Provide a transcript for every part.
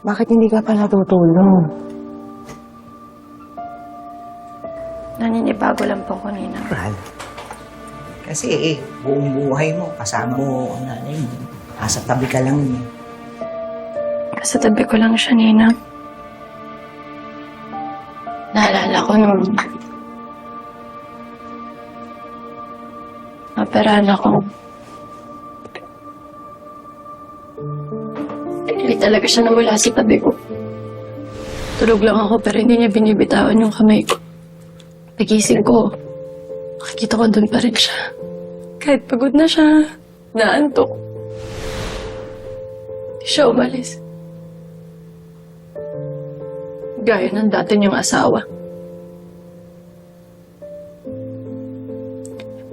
Bakit hindi ka pa natutulog? Naninibago lang po ko, Nina. Mahal. Kasi eh, buong buhay mo, kasama mo ang nanay mo. Nasa tabi ka lang niya. Sa tabi ko lang siya, Nina. Naalala ko nung... Operahan ako. Talaga siya nawala sa tabi ko. Tulog lang ako pero hindi niya binibitawan yung kamay ko. Nagising ko. Makikita ko doon pa rin siya. Kahit pagod na siya, naantok. Hindi siya umalis. Gaya ng dati niyang asawa.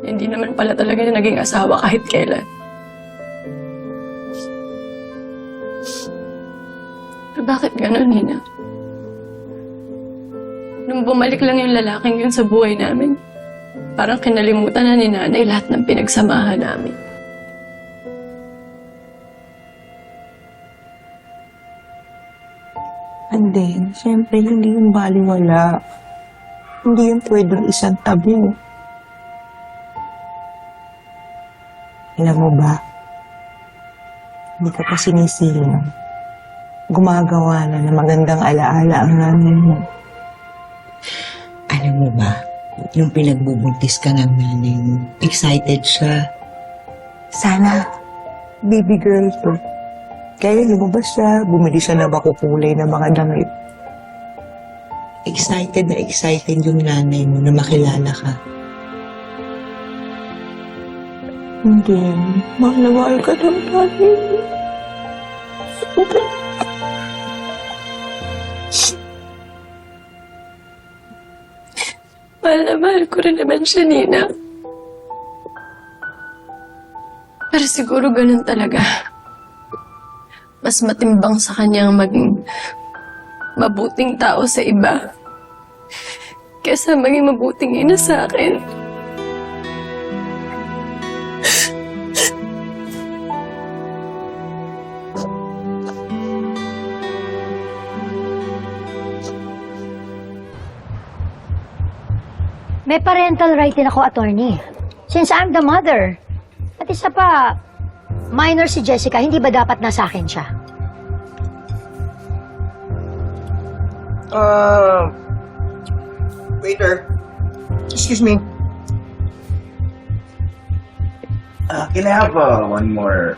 Hindi naman pala talaga niya naging asawa kahit kailan. Bakit ganun, Nina? Nung bumalik lang yung lalaking yun sa buhay namin, parang kinalimutan na ni nanay lahat ng pinagsamahan namin. And then, siyempre, hindi yung baliwala. Hindi yung pwedeng isang tabi. Alam mo ba, hindi ka pa sinisilang. Gumagawa na ng magandang alaala ang nanay mo. Alam mo ba, yung pinagbubuntis ka ng nanay mo, excited siya. Sana, baby girl to. Kaya lumabas siya, bumili siya na makukulay na mga damit. Excited na excited yung nanay mo na makilala ka. Hindi, mahal na mahal ka ng nanay mo. Mahal na mahal ko rin. Pero siguro ganun talaga. Mas matimbang sa kanyang maging mabuting tao sa iba. Kesa maging mabuting ina sa akin. May parental right din ako, attorney. Since I'm the mother. At isa pa, minor si Jessica, hindi ba dapat nasa akin siya? Uh, waiter. Excuse me. Uh, can I have uh, one more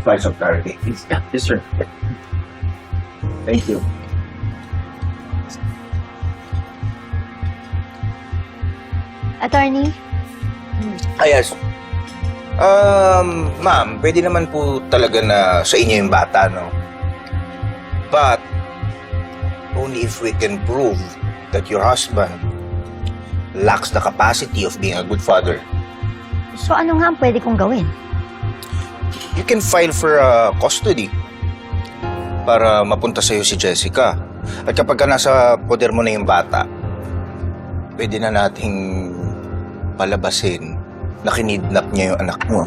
slice of karate, please? Yes, sir. Thank you. Attorney? Ah, yes. Um, ma'am, pwede naman po talaga na sa inyo yung bata, no? But, only if we can prove that your husband lacks the capacity of being a good father. So ano nga ang pwede kong gawin? You can file for uh, custody para mapunta sa'yo si Jessica. At kapag ka nasa poder mo na yung bata, pwede na nating palabasin na kinidnap niya yung anak mo.